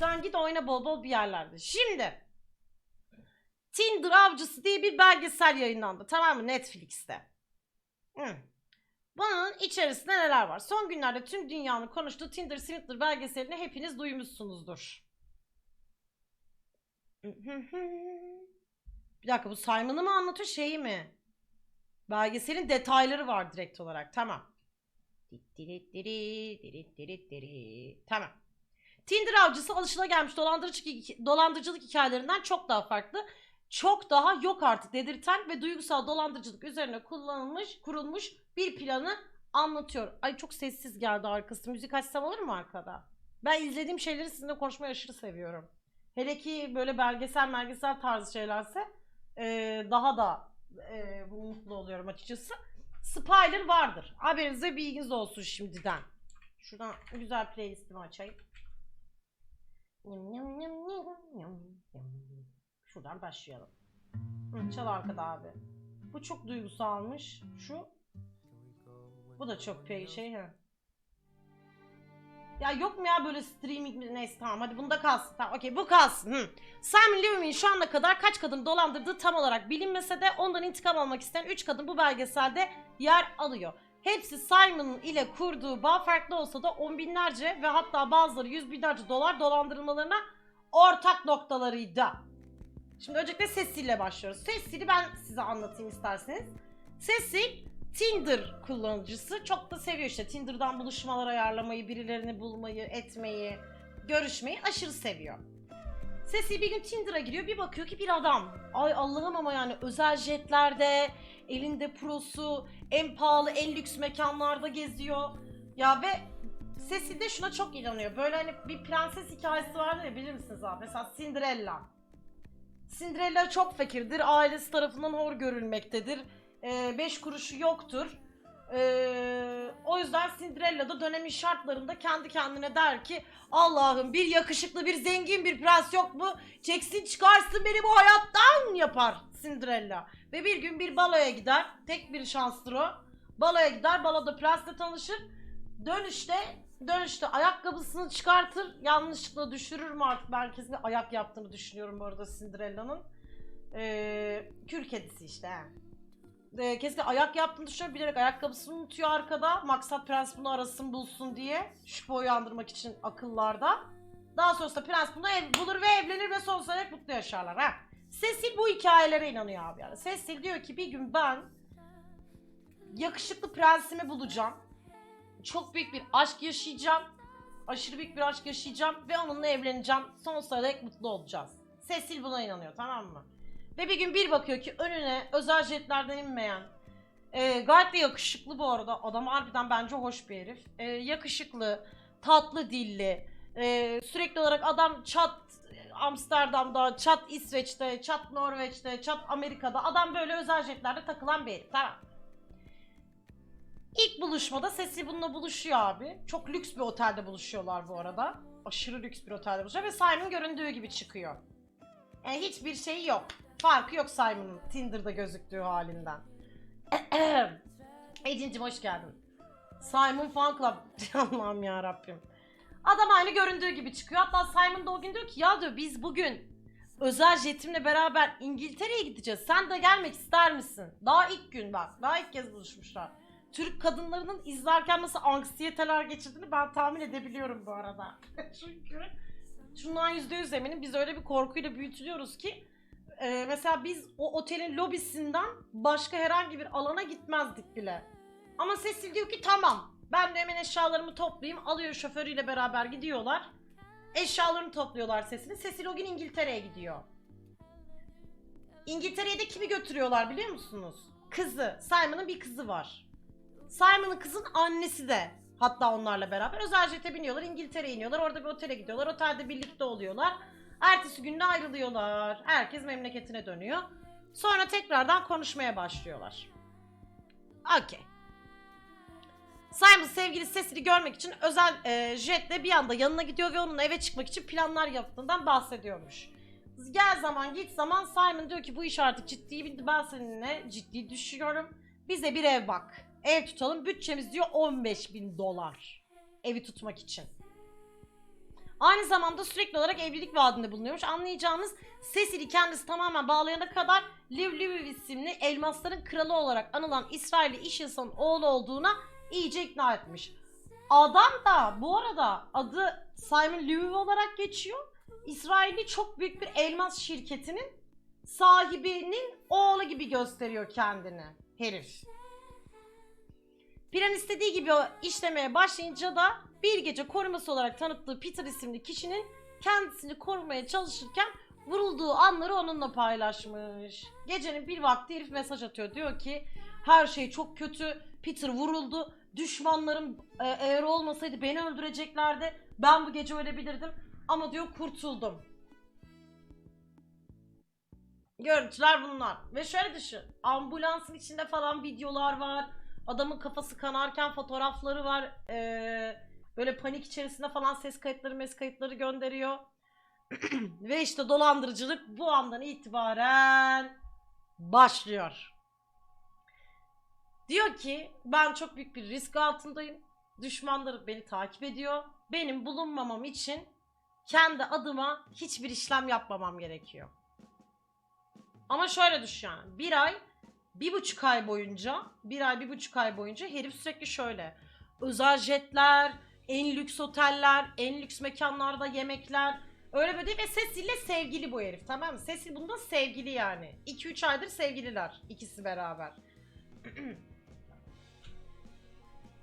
Sen git oyna bol bol bir yerlerde. Şimdi Tinder Avcısı diye bir belgesel yayınlandı. Tamam mı? Netflix'te. Hı. Bunun içerisinde neler var? Son günlerde tüm dünyanın konuştuğu Tinder Swindler belgeselini hepiniz duymuşsunuzdur. Bir dakika bu Simon'ı mı anlatıyor şeyi mi? Belgeselin detayları var direkt olarak. Tamam. Tamam. Tinder avcısı alışılagelmiş dolandırıcı, dolandırıcılık hikayelerinden çok daha farklı. Çok daha yok artık dedirten ve duygusal dolandırıcılık üzerine kullanılmış, kurulmuş bir planı anlatıyor. Ay çok sessiz geldi arkası. Müzik açsam olur mu arkada? Ben izlediğim şeyleri sizinle konuşmayı aşırı seviyorum. Hele ki böyle belgesel belgesel tarzı şeylerse eee, daha da eee, mutlu oluyorum açıkçası. Spoiler vardır. Haberinize bilginiz olsun şimdiden. Şuradan güzel playlistimi açayım. Şuradan başlayalım. Hı, çal arkada abi. Bu çok duygusalmış. Şu. Bu da çok pey şey ha. Ya yok mu ya böyle streaming mi neyse tamam hadi bunda kalsın. Tamam okey bu kalsın. Hı. Simon Levin şu ana kadar kaç kadın dolandırdığı tam olarak bilinmese de ondan intikam almak isteyen 3 kadın bu belgeselde yer alıyor. Hepsi Simon ile kurduğu bağ farklı olsa da on binlerce ve hatta bazıları yüz binlerce dolar dolandırılmalarına ortak noktalarıydı. Şimdi öncelikle Cecil ile başlıyoruz. Cecil'i ben size anlatayım isterseniz. Cecil Tinder kullanıcısı. Çok da seviyor işte Tinder'dan buluşmalar ayarlamayı, birilerini bulmayı, etmeyi, görüşmeyi aşırı seviyor. Cecil bir gün Tinder'a giriyor bir bakıyor ki bir adam. Ay Allah'ım ama yani özel jetlerde, elinde prosu, en pahalı, en lüks mekanlarda geziyor. Ya ve Cecil de şuna çok inanıyor. Böyle hani bir prenses hikayesi vardır ya bilir misiniz abi? Mesela Cinderella. Cinderella çok fakirdir. Ailesi tarafından hor görülmektedir. 5 kuruşu yoktur. Ee, o yüzden Cinderella da dönemin şartlarında kendi kendine der ki Allah'ım bir yakışıklı bir zengin bir prens yok mu? Çeksin çıkarsın beni bu hayattan yapar Cinderella. Ve bir gün bir baloya gider. Tek bir şanstır o. Baloya gider. Baloda prensle tanışır. Dönüşte dönüşte ayakkabısını çıkartır. Yanlışlıkla düşürür mü artık? Ben kesin ayak yaptığını düşünüyorum bu arada Cinderella'nın. Ee, kür kedisi işte. he. Ee, kesin ayak yaptığını düşünüyorum. Bilerek ayakkabısını unutuyor arkada. Maksat prens bunu arasın bulsun diye. Şüphe uyandırmak için akıllarda. Daha sonrasında prens bunu ev bulur ve evlenir ve sonsuza dek mutlu yaşarlar. Ha. Cecil bu hikayelere inanıyor abi yani. Cecil diyor ki bir gün ben yakışıklı prensimi bulacağım. Çok büyük bir aşk yaşayacağım. Aşırı büyük bir aşk yaşayacağım ve onunla evleneceğim. Sonsuza dek mutlu olacağız. Cecil buna inanıyor tamam mı? Ve bir gün bir bakıyor ki önüne özel jetlerden inmeyen e, gayet de yakışıklı bu arada. Adam harbiden bence hoş bir herif. E, yakışıklı, tatlı dilli. e, sürekli olarak adam çat Amsterdam'da, çat İsveç'te, çat Norveç'te, çat Amerika'da. Adam böyle özel jetlerde takılan bir herif. Tamam. İlk buluşmada Cecil bununla buluşuyor abi. Çok lüks bir otelde buluşuyorlar bu arada. Aşırı lüks bir otelde buluşuyor ve Simon göründüğü gibi çıkıyor. Yani hiçbir şey yok. Farkı yok Simon'ın Tinder'da gözüktüğü halinden. Ecencim hoş geldin. Simon Fan Club. Allah'ım ya Rabbim. Adam aynı göründüğü gibi çıkıyor. Hatta Simon da o gün diyor ki ya diyor biz bugün özel jetimle beraber İngiltere'ye gideceğiz. Sen de gelmek ister misin? Daha ilk gün bak. Daha ilk kez buluşmuşlar. Türk kadınlarının izlerken nasıl anksiyeteler geçirdiğini ben tahmin edebiliyorum bu arada. Çünkü şundan yüzde yüz eminim biz öyle bir korkuyla büyütülüyoruz ki e, mesela biz o otelin lobisinden başka herhangi bir alana gitmezdik bile. Ama Cecil diyor ki tamam ben de hemen eşyalarımı toplayayım alıyor şoförüyle beraber gidiyorlar. Eşyalarını topluyorlar Cecil'in. Cecil o gün İngiltere'ye gidiyor. İngiltere'ye de kimi götürüyorlar biliyor musunuz? Kızı. Simon'ın bir kızı var. Simon'ın kızın annesi de hatta onlarla beraber özel jete biniyorlar İngiltere'ye iniyorlar orada bir otele gidiyorlar otelde birlikte oluyorlar ertesi günde ayrılıyorlar herkes memleketine dönüyor sonra tekrardan konuşmaya başlıyorlar okey Simon sevgilisi Cecil'i görmek için özel e, jetle bir anda yanına gidiyor ve onunla eve çıkmak için planlar yaptığından bahsediyormuş. Gel zaman git zaman Simon diyor ki bu iş artık ciddi ben seninle ciddi düşüyorum. Bize bir ev bak. Ev tutalım bütçemiz diyor 15 bin dolar. Evi tutmak için. Aynı zamanda sürekli olarak evlilik vaadinde bulunuyormuş. Anlayacağınız Cecil'i kendisi tamamen bağlayana kadar Liv Liv isimli elmasların kralı olarak anılan İsrailli iş insanının oğlu olduğuna iyice ikna etmiş. Adam da bu arada adı Simon Levy olarak geçiyor. İsrailli çok büyük bir elmas şirketinin sahibinin oğlu gibi gösteriyor kendini herif. Plan istediği gibi işlemeye başlayınca da bir gece koruması olarak tanıttığı Peter isimli kişinin kendisini korumaya çalışırken vurulduğu anları onunla paylaşmış. Gecenin bir vakti herif mesaj atıyor. Diyor ki her şey çok kötü. Peter vuruldu. Düşmanlarım e, eğer olmasaydı beni öldüreceklerdi. Ben bu gece ölebilirdim. Ama diyor kurtuldum. Görüntüler bunlar. Ve şöyle düşün. Ambulansın içinde falan videolar var. Adamın kafası kanarken fotoğrafları var. Ee, böyle panik içerisinde falan ses kayıtları mes kayıtları gönderiyor. Ve işte dolandırıcılık bu andan itibaren başlıyor. Diyor ki ben çok büyük bir risk altındayım. Düşmanlarım beni takip ediyor. Benim bulunmamam için kendi adıma hiçbir işlem yapmamam gerekiyor. Ama şöyle düşün yani. Bir ay, bir buçuk ay boyunca, bir ay, bir buçuk ay boyunca herif sürekli şöyle. Özel jetler, en lüks oteller, en lüks mekanlarda yemekler. Öyle böyle değil ve Cecil'le sevgili bu herif tamam mı? Cecil bundan sevgili yani. 2-3 aydır sevgililer ikisi beraber.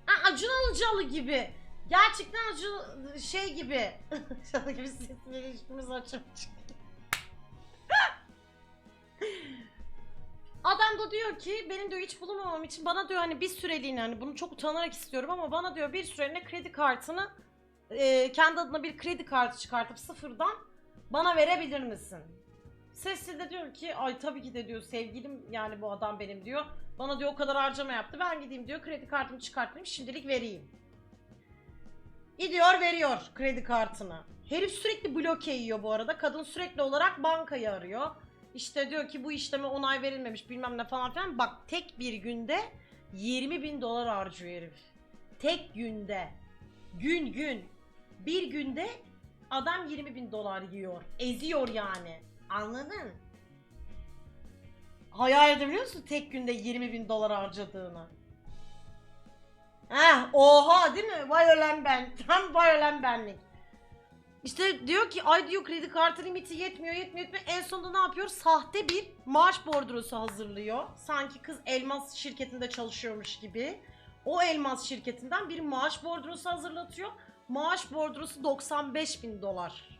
ha, Acun Ilıcalı gibi. Gerçekten Acun şey gibi. Şöyle gibi sesli ilişkimiz açılmış. Adam da diyor ki benim diyor hiç bulunmamam için bana diyor hani bir süreliğine hani bunu çok utanarak istiyorum ama bana diyor bir süreliğine kredi kartını e, kendi adına bir kredi kartı çıkartıp sıfırdan bana verebilir misin? Sesli de diyor ki ay tabii ki de diyor sevgilim yani bu adam benim diyor. Bana diyor o kadar harcama yaptı ben gideyim diyor kredi kartımı çıkartayım şimdilik vereyim. Gidiyor veriyor kredi kartını. Herif sürekli bloke yiyor bu arada. Kadın sürekli olarak bankayı arıyor. İşte diyor ki bu işleme onay verilmemiş bilmem ne falan filan. Bak tek bir günde 20 bin dolar harcıyor herif. Tek günde. Gün gün. Bir günde adam 20 bin dolar yiyor. Eziyor yani. Anladın? Hayal edebiliyor musun tek günde 20 bin dolar harcadığını? Heh, oha değil mi? Vay ölen ben. Tam vay ölen benlik. İşte diyor ki ay diyor kredi kartı limiti yetmiyor yetmiyor yetmiyor. En sonunda ne yapıyor? Sahte bir maaş bordrosu hazırlıyor. Sanki kız elmas şirketinde çalışıyormuş gibi. O elmas şirketinden bir maaş bordrosu hazırlatıyor. Maaş bordrosu 95 bin dolar.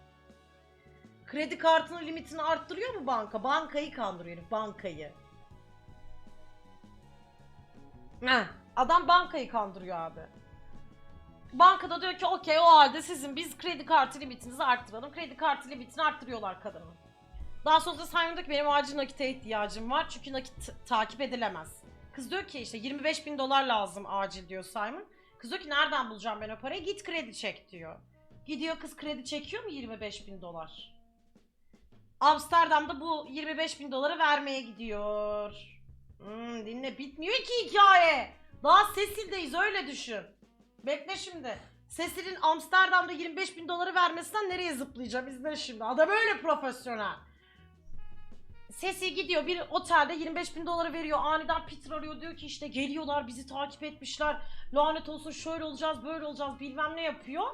Kredi kartının limitini arttırıyor mu banka? Bankayı kandırıyor bankayı. Heh, adam bankayı kandırıyor abi. Bankada diyor ki okey o halde sizin biz kredi kartı limitinizi arttıralım. Kredi kartı limitini arttırıyorlar kadının. Daha sonra Simon diyor ki benim acil nakite ihtiyacım var çünkü nakit takip edilemez. Kız diyor ki işte 25 bin dolar lazım acil diyor Simon. Kız diyor ki nereden bulacağım ben o parayı? Git kredi çek diyor. Gidiyor kız kredi çekiyor mu 25 bin dolar? Amsterdam'da bu 25 bin doları vermeye gidiyor. Hmm, dinle bitmiyor ki hikaye. Daha Cecil'deyiz öyle düşün. Bekle şimdi. Cecil'in Amsterdam'da 25 bin doları vermesinden nereye zıplayacağım? İzle şimdi. Adam öyle profesyonel. Cecil gidiyor bir otelde 25 bin doları veriyor. Aniden Peter arıyor diyor ki işte geliyorlar bizi takip etmişler. Lanet olsun şöyle olacağız böyle olacağız bilmem ne yapıyor.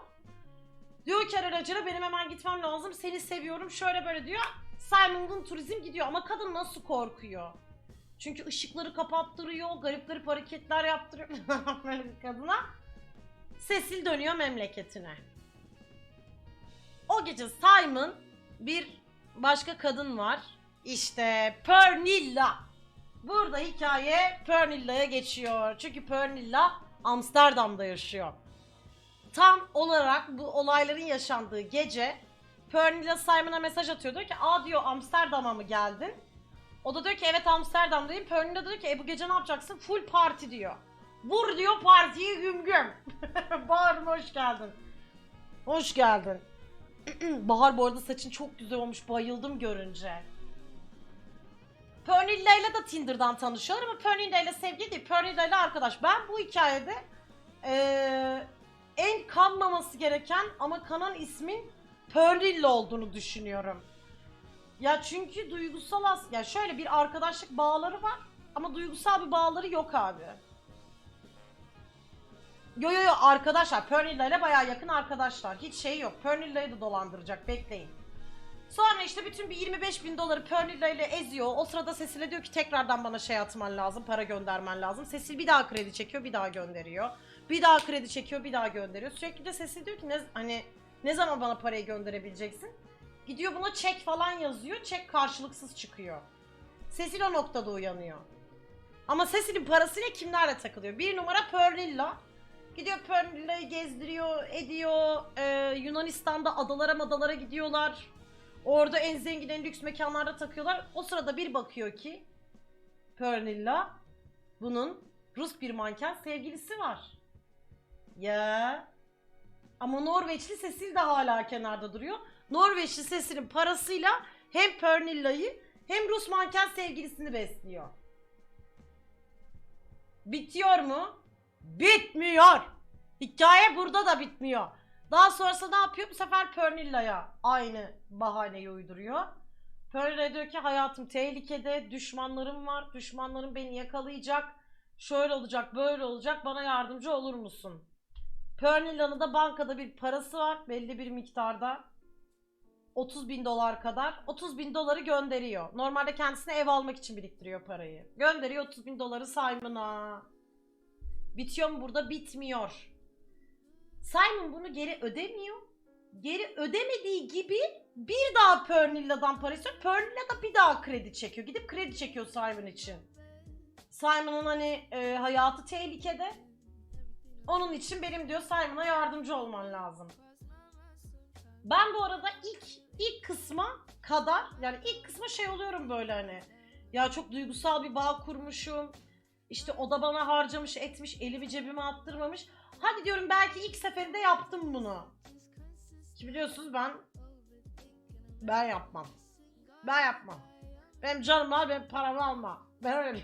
Diyor ki aracına benim hemen gitmem lazım seni seviyorum şöyle böyle diyor. Simon'un turizm gidiyor ama kadın nasıl korkuyor? Çünkü ışıkları kapattırıyor, garip garip hareketler yaptırıyor kadına. Cecil dönüyor memleketine. O gece Simon bir başka kadın var. İşte Pernilla. Burada hikaye Pernilla'ya geçiyor. Çünkü Pernilla Amsterdam'da yaşıyor. Tam olarak bu olayların yaşandığı gece Pernilla Simon'a mesaj atıyor. Diyor ki aa diyor Amsterdam'a mı geldin? O da diyor ki evet Amsterdam'dayım. Pernilla diyor ki e bu gece ne yapacaksın? Full parti diyor. Vur diyor partiyi güm güm. Bahar hoş geldin. Hoş geldin. Bahar bu arada saçın çok güzel olmuş. Bayıldım görünce. Pernilla ile de Tinder'dan tanışıyorlar ama Pernilla ile sevgili değil. Pernilla ile arkadaş. Ben bu hikayede eee en kanmaması gereken ama kanan ismin Pernilla olduğunu düşünüyorum. Ya çünkü duygusal as ya şöyle bir arkadaşlık bağları var ama duygusal bir bağları yok abi. Yo yo yo arkadaşlar Pernilla ile bayağı yakın arkadaşlar. Hiç şey yok. Pernilla'yı da dolandıracak bekleyin. Sonra işte bütün bir 25 bin doları Pernilla ile eziyor. O sırada Cecil'e diyor ki tekrardan bana şey atman lazım, para göndermen lazım. Cecil bir daha kredi çekiyor, bir daha gönderiyor. Bir daha kredi çekiyor, bir daha gönderiyor. Sürekli de Cecil diyor ki ne, hani ne zaman bana parayı gönderebileceksin? Gidiyor buna çek falan yazıyor. Çek karşılıksız çıkıyor. Cecil o noktada uyanıyor. Ama Cecil'in parasıyla kimlerle takılıyor? Bir numara Pernilla. Gidiyor Pernilla'yı gezdiriyor, ediyor. Ee, Yunanistan'da adalara madalara gidiyorlar. Orada en zengin, en lüks mekanlarda takıyorlar. O sırada bir bakıyor ki Pernilla bunun Rus bir manken sevgilisi var. Ya. Ama Norveçli Cecil de hala kenarda duruyor. Norveçli Cecil'in parasıyla hem Pernilla'yı hem Rus manken sevgilisini besliyor. Bitiyor mu? Bitmiyor. Hikaye burada da bitmiyor. Daha sonrasında ne yapıyor? Bu sefer Pernilla'ya aynı bahaneyi uyduruyor. Pernilla diyor ki hayatım tehlikede, düşmanlarım var, düşmanlarım beni yakalayacak, şöyle olacak, böyle olacak, bana yardımcı olur musun? Pernilla'nın da bankada bir parası var belli bir miktarda. 30 bin dolar kadar. 30 bin doları gönderiyor. Normalde kendisine ev almak için biriktiriyor parayı. Gönderiyor 30 bin doları Simon'a. Bitiyor mu burada? Bitmiyor. Simon bunu geri ödemiyor. Geri ödemediği gibi bir daha Pernilla'dan para istiyor. Pernilla da bir daha kredi çekiyor. Gidip kredi çekiyor Simon için. Simon'un hani e, hayatı tehlikede. Onun için benim diyor Simon'a yardımcı olman lazım. Ben bu arada ilk ilk kısma kadar yani ilk kısma şey oluyorum böyle hani. Ya çok duygusal bir bağ kurmuşum. İşte o da bana harcamış etmiş elimi cebime attırmamış. Hadi diyorum belki ilk seferinde yaptım bunu. Ki biliyorsunuz ben ben yapmam. Ben yapmam. Benim canım var benim paramı alma. Ben öyle.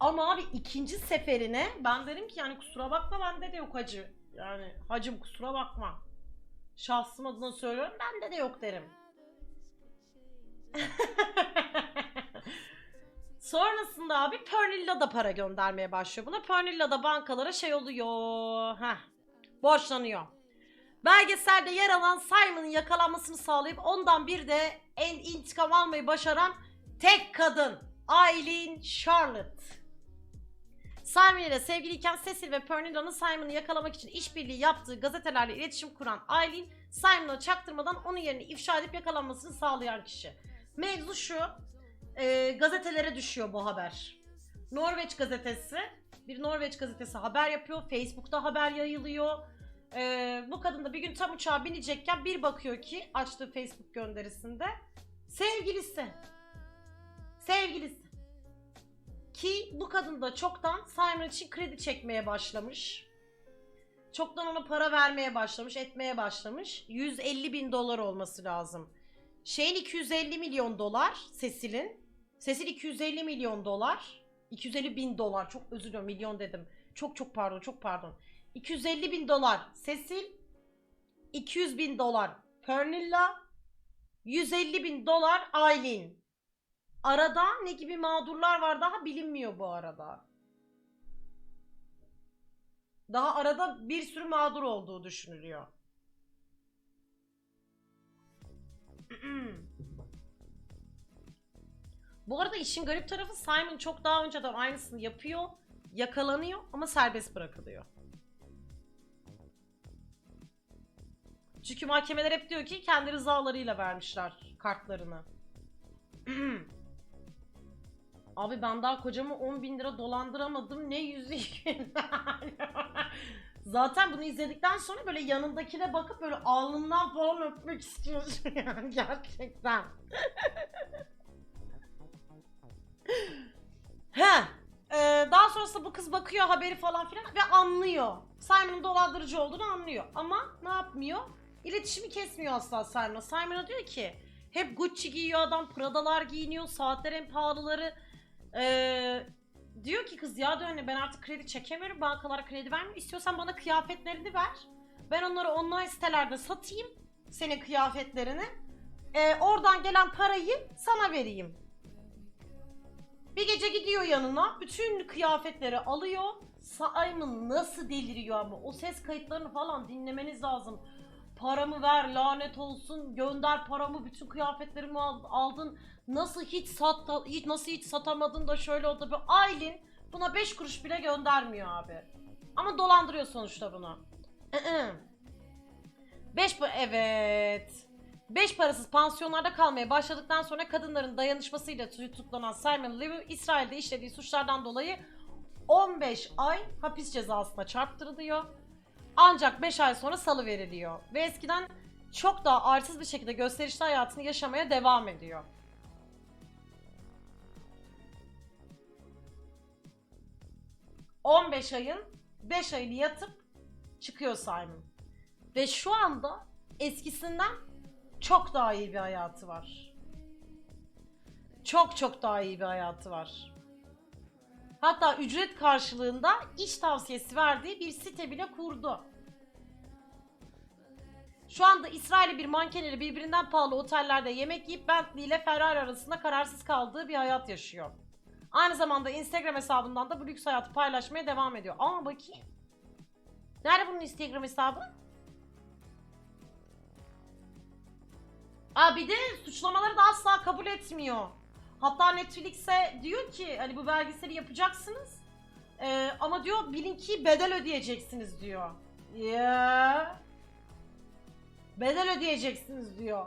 Ama abi ikinci seferine ben derim ki yani kusura bakma bende de yok hacı. Yani hacım kusura bakma. Şahsım adına söylüyorum bende de yok derim. Sonrasında abi Pernilla da para göndermeye başlıyor buna. Pernilla da bankalara şey oluyor. Heh. Borçlanıyor. Belgeselde yer alan Simon'ın yakalanmasını sağlayıp ondan bir de en intikam almayı başaran tek kadın. Eileen Charlotte. Simon ile sevgiliyken Cecil ve Pernilla'nın Simon'ı yakalamak için işbirliği yaptığı gazetelerle iletişim kuran Eileen, Simon'a çaktırmadan onun yerini ifşa edip yakalanmasını sağlayan kişi. Mevzu şu, e, gazetelere düşüyor bu haber. Norveç gazetesi, bir Norveç gazetesi haber yapıyor, Facebook'ta haber yayılıyor. E, bu kadın da bir gün tam uçağa binecekken bir bakıyor ki açtığı Facebook gönderisinde sevgilisi. Sevgilisi. Ki bu kadın da çoktan Simon için kredi çekmeye başlamış. Çoktan ona para vermeye başlamış, etmeye başlamış. 150 bin dolar olması lazım. Şeyin 250 milyon dolar, Cecil'in. Cecil 250 milyon dolar. 250 bin dolar, çok özür diliyorum milyon dedim. Çok çok pardon, çok pardon. 250 bin dolar Cecil. 200 bin dolar Pernilla. 150 bin dolar Eileen. Arada ne gibi mağdurlar var daha bilinmiyor bu arada. Daha arada bir sürü mağdur olduğu düşünülüyor. Bu arada işin garip tarafı Simon çok daha önceden aynısını yapıyor, yakalanıyor ama serbest bırakılıyor. Çünkü mahkemeler hep diyor ki kendi rızalarıyla vermişler kartlarını. Abi ben daha kocamı 10 bin lira dolandıramadım. Ne yüzü Zaten bunu izledikten sonra böyle yanındakine bakıp böyle alnından falan öpmek istiyorsun yani gerçekten. He. Ee, daha sonrasında bu kız bakıyor haberi falan filan ve anlıyor. Simon'ın dolandırıcı olduğunu anlıyor. Ama ne yapmıyor? İletişimi kesmiyor asla Simon'a. Simon'a diyor ki hep Gucci giyiyor adam, Prada'lar giyiniyor, saatler en pahalıları. Ee, diyor ki kız ya diyor hani ben artık kredi çekemiyorum bankalara kredi vermiyor. İstiyorsan bana kıyafetlerini ver. Ben onları online sitelerde satayım. Senin kıyafetlerini. Ee, oradan gelen parayı sana vereyim. Bir gece gidiyor yanına. Bütün kıyafetleri alıyor. Simon nasıl deliriyor ama. O ses kayıtlarını falan dinlemeniz lazım. Paramı ver lanet olsun. Gönder paramı bütün kıyafetlerimi al- aldın. Nasıl hiç sat hiç nasıl hiç satamadın da şöyle oldu. Bir Aylin buna 5 kuruş bile göndermiyor abi. Ama dolandırıyor sonuçta bunu. 5 evet. Beş parasız pansiyonlarda kalmaya başladıktan sonra kadınların dayanışmasıyla tutuklanan Simon Levy, İsrail'de işlediği suçlardan dolayı 15 ay hapis cezasına çarptırılıyor. Ancak 5 ay sonra salı veriliyor. Ve eskiden çok daha arsız bir şekilde gösterişli hayatını yaşamaya devam ediyor. ...15 ayın 5 ayını yatıp çıkıyor Simon. Ve şu anda eskisinden çok daha iyi bir hayatı var. Çok çok daha iyi bir hayatı var. Hatta ücret karşılığında iş tavsiyesi verdiği bir site bile kurdu. Şu anda İsrail'i bir mankenleri birbirinden pahalı otellerde yemek yiyip Bentley ile Ferrari arasında kararsız kaldığı bir hayat yaşıyor. Aynı zamanda Instagram hesabından da bu lüks hayatı paylaşmaya devam ediyor. Aa bakayım. Nerede bunun Instagram hesabı? Aa bir de suçlamaları da asla kabul etmiyor. Hatta Netflix'e diyor ki hani bu belgeseli yapacaksınız. Ee, ama diyor bilin ki bedel ödeyeceksiniz diyor. Ya. Bedel ödeyeceksiniz diyor.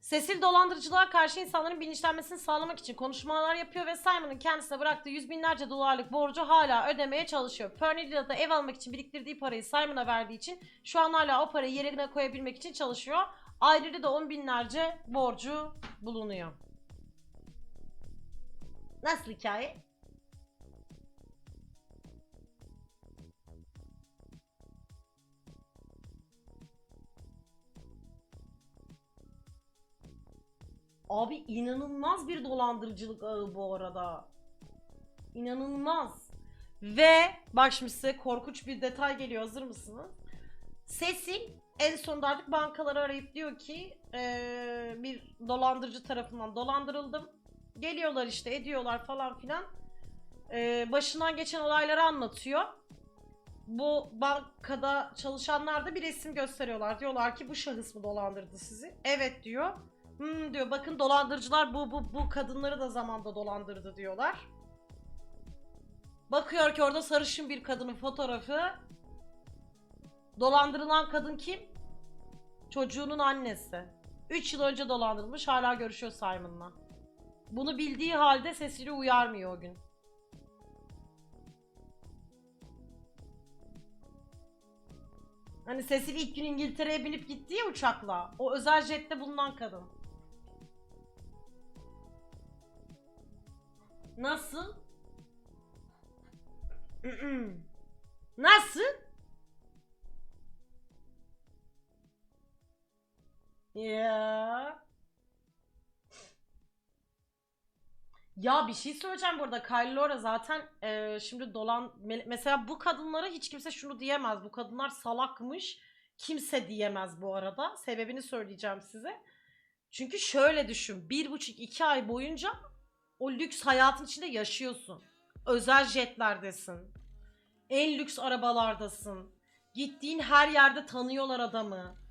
Sesil dolandırıcılığa karşı insanların bilinçlenmesini sağlamak için konuşmalar yapıyor ve Simon'ın kendisine bıraktığı yüz binlerce dolarlık borcu hala ödemeye çalışıyor. Pernilla da ev almak için biriktirdiği parayı Simon'a verdiği için şu an hala o parayı yerine koyabilmek için çalışıyor. Ayrıca da on binlerce borcu bulunuyor. Nasıl hikaye? Abi inanılmaz bir dolandırıcılık ağı bu arada. İnanılmaz. Ve size korkunç bir detay geliyor. Hazır mısınız? Cecil en sonunda artık bankaları arayıp diyor ki eee, bir dolandırıcı tarafından dolandırıldım. Geliyorlar işte ediyorlar falan filan. Eee, başından geçen olayları anlatıyor. Bu bankada çalışanlar da bir resim gösteriyorlar. Diyorlar ki bu şahıs mı dolandırdı sizi? Evet diyor. Hmm diyor bakın dolandırıcılar bu bu bu kadınları da zamanda dolandırdı diyorlar. Bakıyor ki orada sarışın bir kadının fotoğrafı. Dolandırılan kadın kim? Çocuğunun annesi. 3 yıl önce dolandırılmış hala görüşüyor Simon'la. Bunu bildiği halde sesini uyarmıyor o gün. Hani Cecil ilk gün İngiltere'ye binip gitti ya uçakla. O özel jette bulunan kadın. Nasıl? Nasıl? Ya. Ya bir şey söyleyeceğim burada. Kylie Laura zaten e, şimdi dolan me- mesela bu kadınlara hiç kimse şunu diyemez. Bu kadınlar salakmış. Kimse diyemez bu arada. Sebebini söyleyeceğim size. Çünkü şöyle düşün. Bir buçuk iki ay boyunca o lüks hayatın içinde yaşıyorsun. Özel jetlerdesin. En lüks arabalardasın. Gittiğin her yerde tanıyorlar adamı.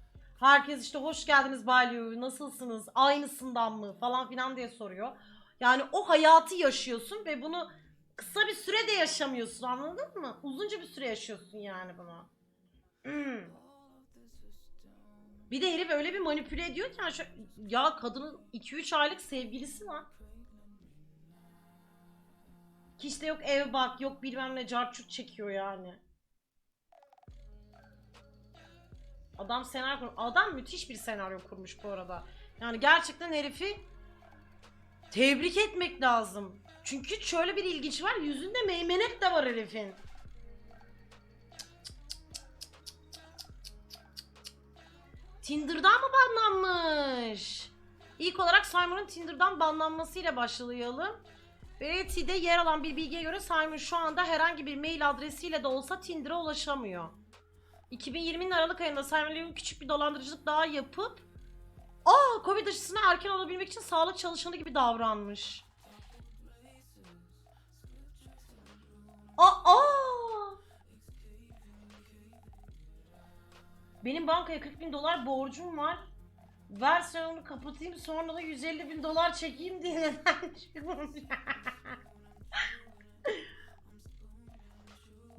Herkes işte hoş geldiniz Bay Liu, nasılsınız, aynısından mı falan filan diye soruyor. Yani o hayatı yaşıyorsun ve bunu kısa bir sürede yaşamıyorsun anladın mı? Uzunca bir süre yaşıyorsun yani bunu. Bir de herif öyle bir manipüle ediyor ki yani şu, ya kadının 2-3 aylık sevgilisi var. Ki işte yok ev bak yok bilmem ne carçurt çekiyor yani. Adam senaryo kur- Adam müthiş bir senaryo kurmuş bu arada. Yani gerçekten herifi tebrik etmek lazım. Çünkü şöyle bir ilginç var. Yüzünde meymenet de var herifin. Tinder'dan mı banlanmış? İlk olarak Simon'ın Tinder'dan banlanmasıyla başlayalım. Verity'de yer alan bir bilgiye göre Simon şu anda herhangi bir mail adresiyle de olsa Tinder'a ulaşamıyor. 2020'nin Aralık ayında Simon Levin küçük bir dolandırıcılık daha yapıp Aa Covid aşısını erken olabilmek için sağlık çalışanı gibi davranmış. Aa! Benim bankaya 40 bin dolar borcum var. Ver sen onu kapatayım sonra da 150 bin dolar çekeyim diye neden çıkmamış?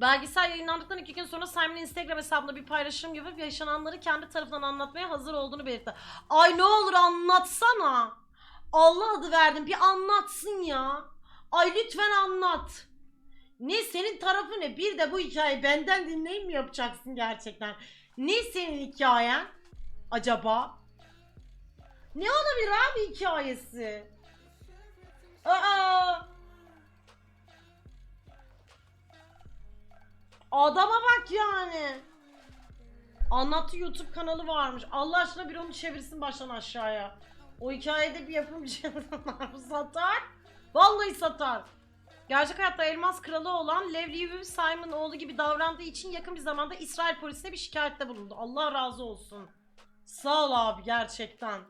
Belgesel yayınlandıktan iki gün sonra Simon'ın Instagram hesabında bir paylaşım yapıp yaşananları kendi tarafından anlatmaya hazır olduğunu belirtti. Ay ne olur anlatsana. Allah adı verdim bir anlatsın ya. Ay lütfen anlat. Ne senin tarafı ne? Bir de bu hikayeyi benden dinleyip mi yapacaksın gerçekten? Ne senin hikayen? Acaba? Ne olabilir abi hikayesi? Aa! Adama bak yani. Anlattı YouTube kanalı varmış. Allah aşkına bir onu çevirsin baştan aşağıya. O hikayede bir yapımcı var. satar. Vallahi satar. Gerçek hayatta elmas kralı olan Lev Simon oğlu gibi davrandığı için yakın bir zamanda İsrail polisine bir şikayette bulundu. Allah razı olsun. Sağ ol abi gerçekten.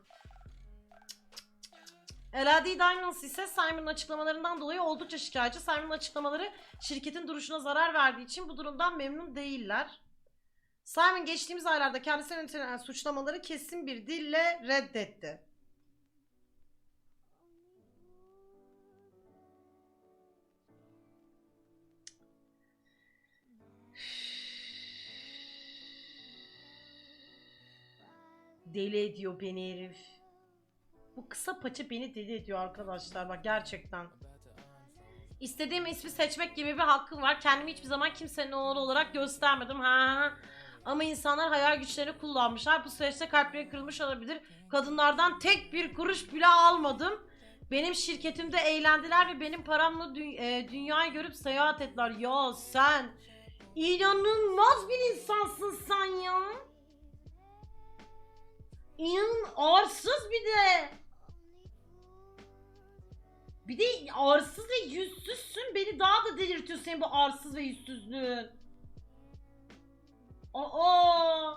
LAD Diamonds ise Simon'ın açıklamalarından dolayı oldukça şikayetçi. Simon'ın açıklamaları şirketin duruşuna zarar verdiği için bu durumdan memnun değiller. Simon geçtiğimiz aylarda kendisine yönetilen suçlamaları kesin bir dille reddetti. Deli ediyor beni herif. Bu kısa paça beni deli ediyor arkadaşlar bak gerçekten. İstediğim ismi seçmek gibi bir hakkım var. Kendimi hiçbir zaman kimsenin oğlu olarak göstermedim. Ha. Ama insanlar hayal güçlerini kullanmışlar. Bu süreçte kalpleri kırılmış olabilir. Kadınlardan tek bir kuruş bile almadım. Benim şirketimde eğlendiler ve benim paramla dü- e, dünyayı görüp seyahat ettiler. Ya sen inanılmaz bir insansın sen ya. İnan arsız bir de. Bir de arsız ve yüzsüzsün. Beni daha da delirtiyor senin bu arsız ve yüzsüzlüğün. Aa.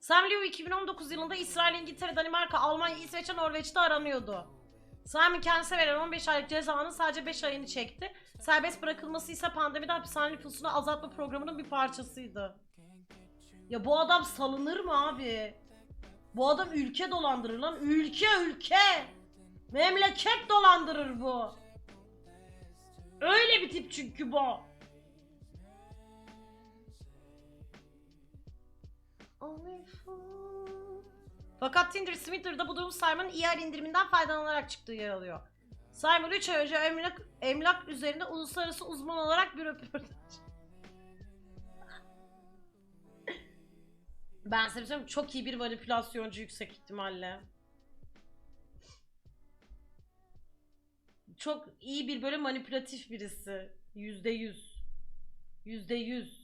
Sam Liu 2019 yılında İsrail, İngiltere, Danimarka, Almanya, İsveç ve Norveç'te aranıyordu. Simon kendisine verilen 15 aylık cezanın sadece 5 ayını çekti. Serbest bırakılması ise pandemide hapishane nüfusunu azaltma programının bir parçasıydı. Ya bu adam salınır mı abi? Bu adam ülke dolandırır lan. Ülke ülke. Memleket dolandırır bu. Öyle bir tip çünkü bu. Fakat Tinder Switter'da bu durum Simon'ın ER indiriminden faydalanarak çıktığı yer alıyor. Simon 3 ay önce emlak, emlak üzerinde uluslararası uzman olarak bir röportaj. Ben size şey söyleyeyim çok iyi bir manipülasyoncu yüksek ihtimalle. Çok iyi bir böyle manipülatif birisi. Yüzde yüz. Yüzde yüz.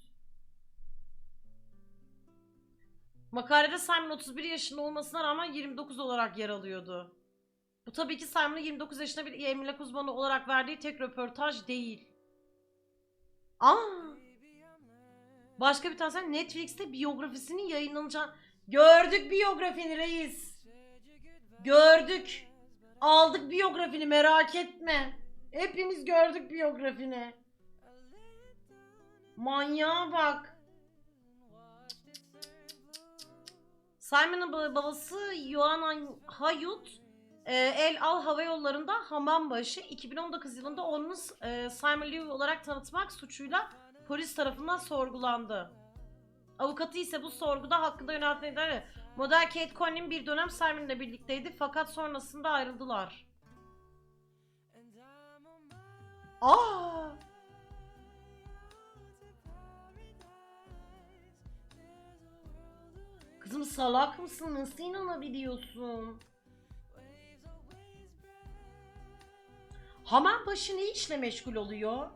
Makalede Simon 31 yaşında olmasına rağmen 29 olarak yer alıyordu. Bu tabii ki Simon'ın 29 yaşında bir emlak uzmanı olarak verdiği tek röportaj değil. Aa! Başka bir tane Netflix'te biyografisinin yayınlanacağı... Gördük biyografini reis. Gördük. Aldık biyografini merak etme. Hepimiz gördük biyografini. Manyağa bak. Simon'ın ba- babası Johan Hayut e, El Al Hava Yolları'nda hamambaşı 2019 yılında onu e, Simon Liu olarak tanıtmak suçuyla polis tarafından sorgulandı. Avukatı ise bu sorguda hakkında yöneltilen model Kate Conlin bir dönem Simon'la birlikteydi fakat sonrasında ayrıldılar. Aa! Kızım salak mısın? Nasıl inanabiliyorsun? Haman başı ne işle meşgul oluyor?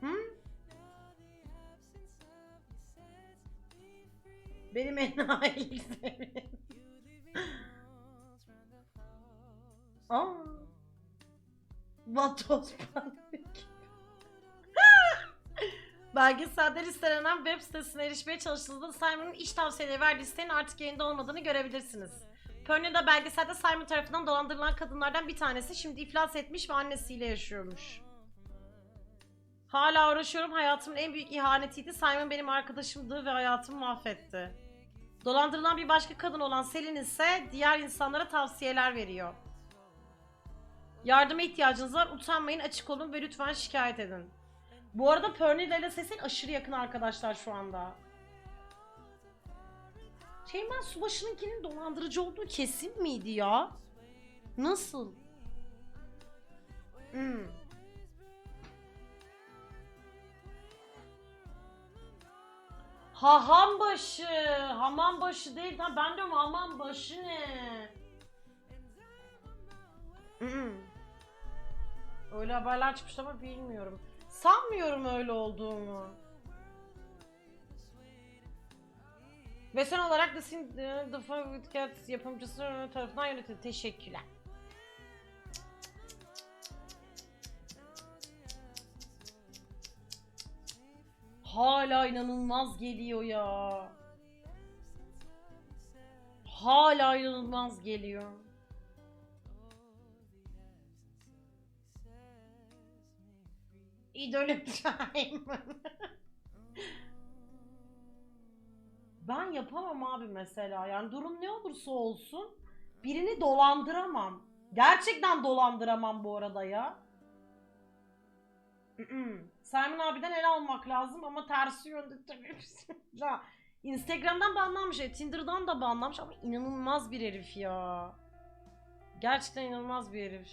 Hı? Benim enayilik seviyem. Aa. Vatos panik. Belgeselde listelenen web sitesine erişmeye çalıştığınızda Simon'un iş tavsiyeleri verdiği sitenin artık yayında olmadığını görebilirsiniz. Pernilla belgeselde Simon tarafından dolandırılan kadınlardan bir tanesi şimdi iflas etmiş ve annesiyle yaşıyormuş. Hala uğraşıyorum. Hayatımın en büyük ihanetiydi. Simon benim arkadaşımdı ve hayatımı mahvetti. Dolandırılan bir başka kadın olan Selin ise diğer insanlara tavsiyeler veriyor. Yardıma ihtiyacınız var. Utanmayın, açık olun ve lütfen şikayet edin. Bu arada Pernilla ile Cecil aşırı yakın arkadaşlar şu anda. Şeyman Subaşı'nınkinin dolandırıcı olduğu kesin miydi ya? Nasıl? Hmm. Haham başı. Hamam başı değil. Ha, ben diyorum hamam başı ne? Öyle haberler çıkmış ama bilmiyorum. Sanmıyorum öyle olduğunu. Ve son olarak The, Sin The Five With Cats yapımcısı tarafından yönetildi. Teşekkürler. Hala inanılmaz geliyor ya. Hala inanılmaz geliyor. İdolüm Simon. ben yapamam abi mesela. Yani durum ne olursa olsun birini dolandıramam. Gerçekten dolandıramam bu arada ya. Simon abiden el almak lazım ama tersi yönde tabii. ya Instagram'dan banlanmış, e, Tinder'dan da banlanmış ama inanılmaz bir herif ya. Gerçekten inanılmaz bir herif.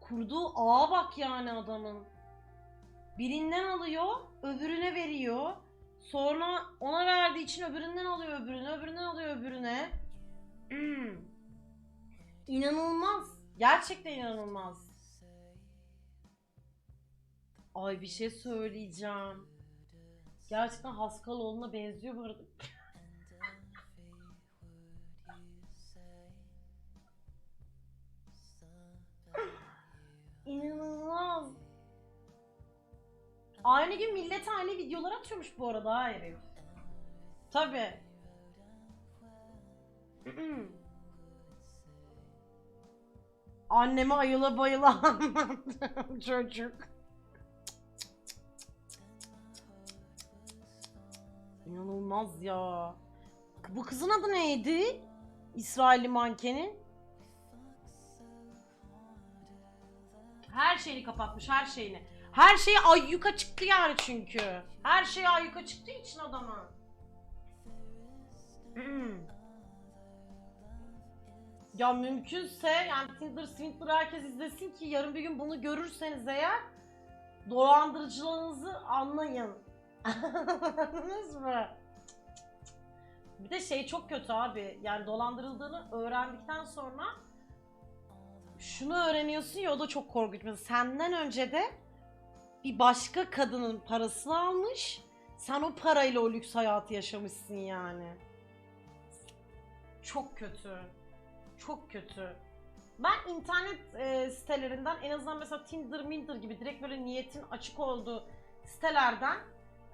Kurduğu ağa bak yani adamın. Birinden alıyor, öbürüne veriyor. Sonra ona verdiği için öbüründen alıyor öbürüne, öbüründen alıyor öbürüne. Hmm. İnanılmaz. Gerçekten inanılmaz. Ay bir şey söyleyeceğim. Gerçekten Haskaloğlu'na benziyor bu arada. İnanılmaz. Aynı gün millet aynı videolar atıyormuş bu arada ha herif. Tabi. Anneme ayıla bayıla çocuk. İnanılmaz ya. Bu kızın adı neydi? İsrailli mankenin. Her şeyini kapatmış, her şeyini. Her şey ayyuka çıktı yani çünkü. Her şey ayyuka çıktığı için adama. ya mümkünse yani Tinder, Swindler herkes izlesin ki yarın bir gün bunu görürseniz eğer dolandırıcılığınızı anlayın. Anladınız mı? Bir de şey çok kötü abi. Yani dolandırıldığını öğrendikten sonra şunu öğreniyorsun ya o da çok korkunç. Senden önce de bir başka kadının parasını almış. Sen o parayla o lüks hayatı yaşamışsın yani. Çok kötü. Çok kötü. Ben internet e, sitelerinden en azından mesela Tinder, Minder gibi direkt böyle niyetin açık olduğu sitelerden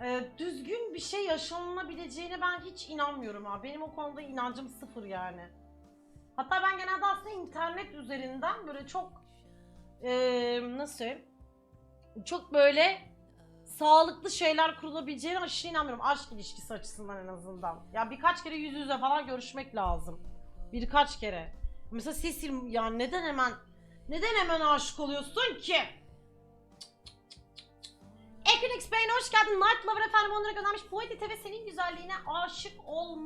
e, düzgün bir şey yaşanabileceğine ben hiç inanmıyorum abi. Benim o konuda inancım sıfır yani. Hatta ben genelde aslında internet üzerinden böyle çok e, nasıl söyleyeyim? Çok böyle sağlıklı şeyler kurulabileceğine aşırı inanmıyorum. Aşk ilişkisi açısından en azından. Ya birkaç kere yüz yüze falan görüşmek lazım. Birkaç kere. Mesela Cecil ya neden hemen neden hemen aşık oluyorsun ki? Equinix Bey'in hoş geldin. Night Lover efendim onlara göndermiş. Bu TV senin güzelliğine aşık olma.